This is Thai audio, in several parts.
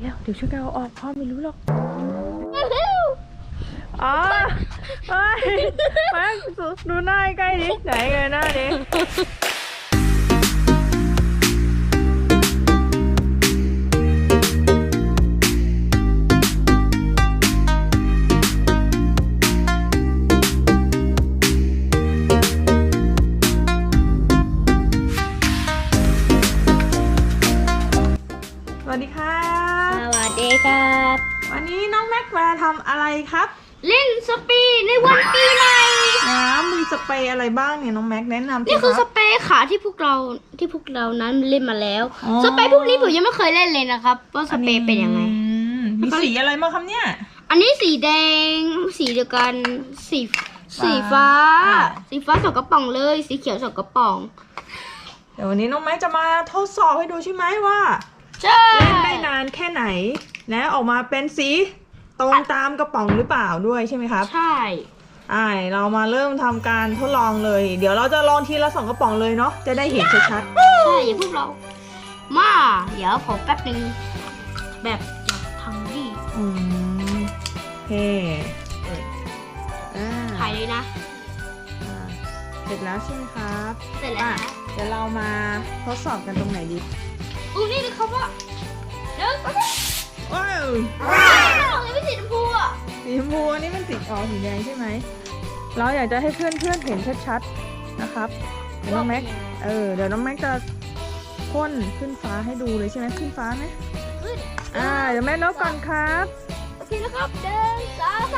แล้วเดี๋ยวช่วยกันเอาออกพ่อไม่รู้หรอกอ๋อไปมาดูหน้าใกล้ดิไหนไงหน้าดิ ครับ วันนี้น้องแม็กมาทำอะไรครับ เล่นสปีในวันปีใหม่น้ำมีสเปรย์อะไรบ้างเนี่ยน้องแม็กแนะนำสินี่คือคสรับเปรย์ขาที่พวกเราที่พวกเรานั้นเล่นมาแล้วอ๋อสเปรย์พวกนี้ผมยังไม่เคยเล่นเลยนะครับว่าสเปรย์เป็นยังไงอืมมีสีอะไรบ้างครับเนี่ย อันนี้สีแดง สีเดียวกันสีสีฟ้าอ่าสีฟ้าสองกระป๋องเลย สีเขียวสองกระป๋อง เดี๋ยววันนี้น้องแม็กจะมาทดสอบให้ดูใช่ไหมว่าใช่เล่นได้นานแค่ไหน และออกมาเป็นสีตรงตามกระป๋องหรือเปล่าด้วยใช่ไหมครับใช่อ่าเรามาเริ่มทำการทดลองเลย เดี๋ยวเราจะลองทีละสองกระป๋องเลยเนาะจะได้เห็นชัดใช่อย่าพวกเรา มาเดี๋ยวผมแป๊บนึงแบบอยากทำดีๆอืมโอเคอ่าถ่ายเลยนะอ่าเสร็จแล้วใช่ไหมครับ เสร็จแล้วอะนะเดี๋ยวเรามาทดสอบกันตรงไหนดีอุ้ยนี่นะครับว่าเดี๋ยว ก็ได้ว้าวของเลยไม่สีชมพูอะสีชมพูอันนี้มันสีอ๋อสีแดงใช่ไหม เราอยากจะให้เพื่อนเพื่อนๆเห็นชัดๆนะครับเดี๋ยวน้องแม็ก เออ เดี๋ยวน้องแม็กจะพ่นขึ้นฟ้าให้ดูเลยใช่ไหมขึ้นฟ้าไหมขึ้นอ่า เดี๋ยวแม่นกก่อนครับ โอเคนะครับเดินสามสาม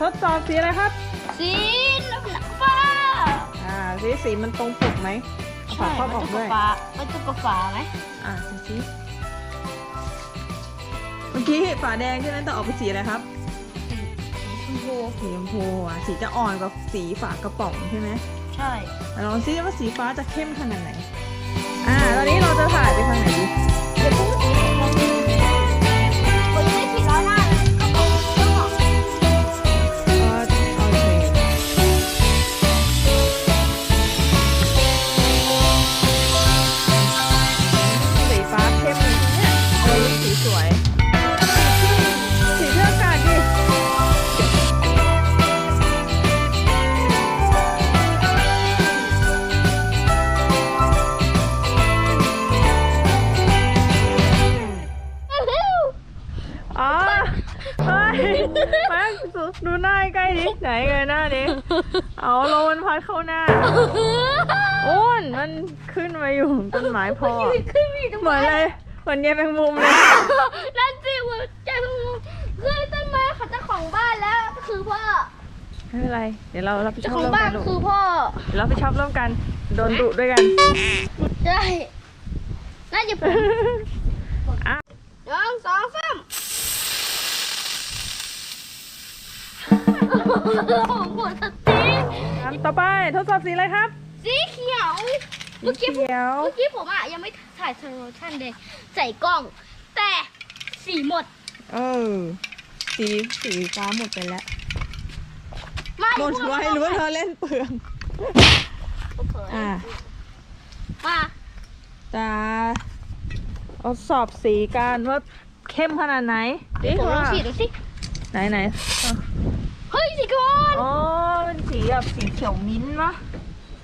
ทดสอบสีอะไรครับ สีน้ำหนักฟ้าอ่าสีสีมันตรงปกไหมเอาฝาครอบออกด้วยฟ้ามันจะกับฟ้าไหมอ่าสีสีเมื่อกี้ฝาแดงใช่ไหมแต่ออกเป็นสีอะไรครับชมพูสีชมพูอะสีจะอ่อนกว่าสีฝากระป๋องใช่ไหมใช่ลองซิว่าสีฟ้าจะเข้มขนาดไหนอ่าตอนนี้เราจะถ่ายไปทางไหนดีเดี๋ยวพูด ดูหน้าใกล้ดิไหนไงหน้าดิเอาโลมันพัดเข้าหน้าโอ้นมันขึ้นมาอยู่ต้นไม้พ่อขึ้นมีทำเหมือนเลยเหมือนเยายแมงมุมเลยนั่นสิว่าใจมึงคือต้นไม้เขาเจ้าของบ้านแล้วคือพ่อไม่เป็นไร เดี๋ยวเรารับผิดชเจ้าอบของร่วมบ้ากันนลูกคือพ่อเดี๋ยวเรารับผิดชอบร่วมกัน โดนดุด้วยกันใช่น่าจะผมอะหนึ่งสองสาม หมดสติอันต่อไปทดสอบสีอะไรครับ สีเขียวสีเมื่อกี้ผมเขียวเมื่อกี้ผมอะยังไม่ถ่ายสโลชั่นเลยใส่กล้อง แต่สีหมด เออ สีสีฟ้าหมดไปแล้วมาหมดไว้หรือว่าเธอเล่นเปลืองอ่ามาจะเอาสอบสีกันว่าเข้มขนาดไหนดิผมลองว่าฉีดดูสิไหนไหน เฮ้ยสีก้อนอ๋อเป็นสีแบบสีเขียวมิ้นท์ปะ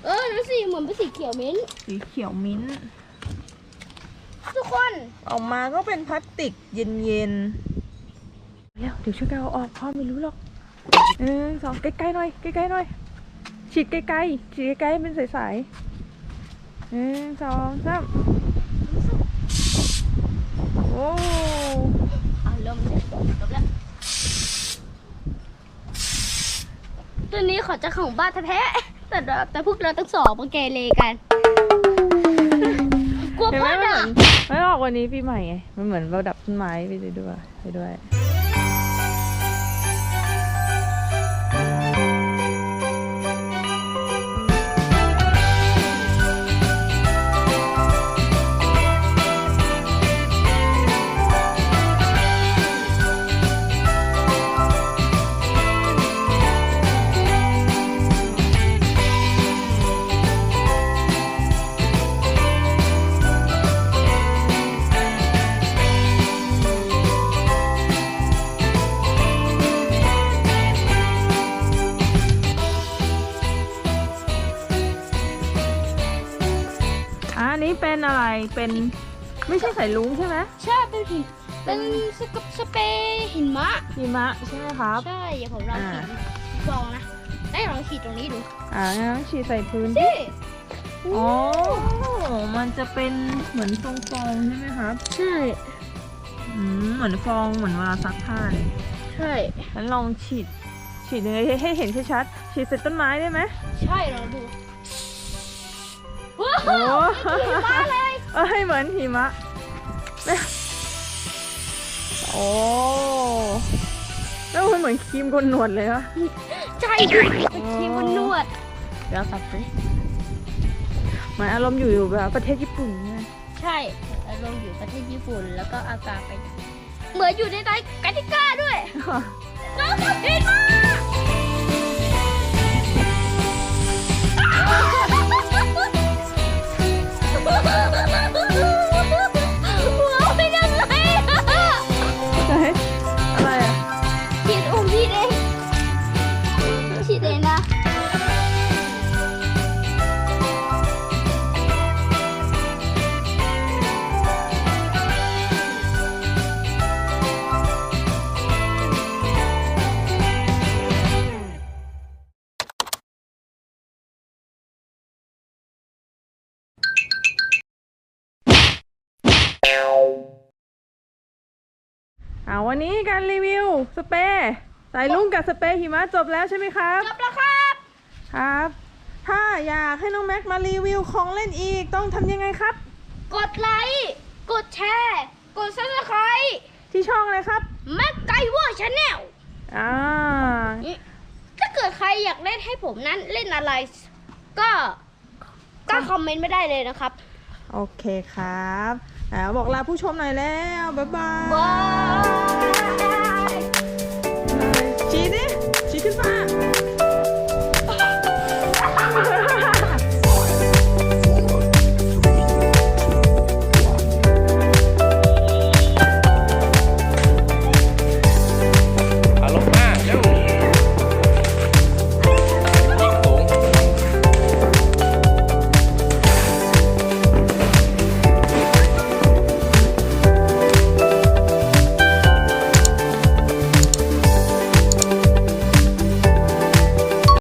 เออดูสิเหมือนเป็นสีเขียวมิ้นท์สีเขียวมิ้นท์ทุกคนออกมาก็เป็นพลาสติกเย็นๆแล้วเดี๋ยวช่วยกันเอาออกพ่อไม่รู้หรอกหนึ่งสองใกล้ๆหน่อยใกล้ๆหน่อยฉีดใกล้ๆฉีดใกล้ๆให้เป็นใสๆหนึ่งสองสามโอ้ อะเริ่มเลยจบแล้วตัวนี้ ขอจะของบ้านแท้ๆแต่เราแต่พวกเราต้องสอบมาเกเรกันกลัวเห็นไหพ่มอมันเหด่ามือนไม่ออกวันนี้ปีใหม่ไง มันเหมือนเราดับต้นไม้ไปด้วยไปด้วย เป็นไม่ใช่สายลุงใช่ไหมใช่เป็นหินเป็นสกสเปรย์หินมะหิมะใช่ไหมครับ ใช่เดี๋ยวผมลองอ่าฉีดลองนะได้ลองฉีดตรงนี้ดูอ่างั้นฉีดใส่พื้นสิอ๋อ มันจะเป็นเหมือนฟองๆใช่ไหมครับ ใช่อืมเหมือนฟองเหมือนเวลาซักผ้าเลยใช่งั้นลองฉีด ฉีดยังไงให้ให้เห็นชัดๆฉีดใส่ต้นไม้ได้ไหมใช่ลองดูว้าโอ้วหิมะเลย เอ้ยเหมือนหิมะเนี่ยโอ้แล้วมันเหมือนครีมกนหนวดเลยวะใช่ดูเป็นครีมบนนวดเดี๋ยวตัดสิเหมือนอารมณ์อยู่แบบประเทศญี่ปุ่นเนี่ยใช่อารมณ์อยู่ประเทศญี่ปุ่น แล้วก็อากาศไป เหมือนอยู่ในไตกาติก้าด้วย อ่าวันนี้การรีวิวสเปรย์สายลุงกับสเปรย์หิมะจบแล้วใช่ไหมครับ จบแล้วครับ ครับ ถ้าอยากให้น้องแม็กมารีวิวของเล่นอีกต้องทำยังไงครับ กดไลค์ กดแชร์ กดซับสไครต์ที่ช่องเลยครับ แม็กไกเวอร์ชาแนลอ่า ถ้าเกิดใครอยากเล่นให้ผมนั้นเล่นอะไร ก็ก็คอมเมนต์ไม่ได้เลยนะครับ โอเคครับ อ่าบอกลาผู้ชมหน่อยแล้วบ๊ายบายบายชี้ดิชี้ขึ้นมา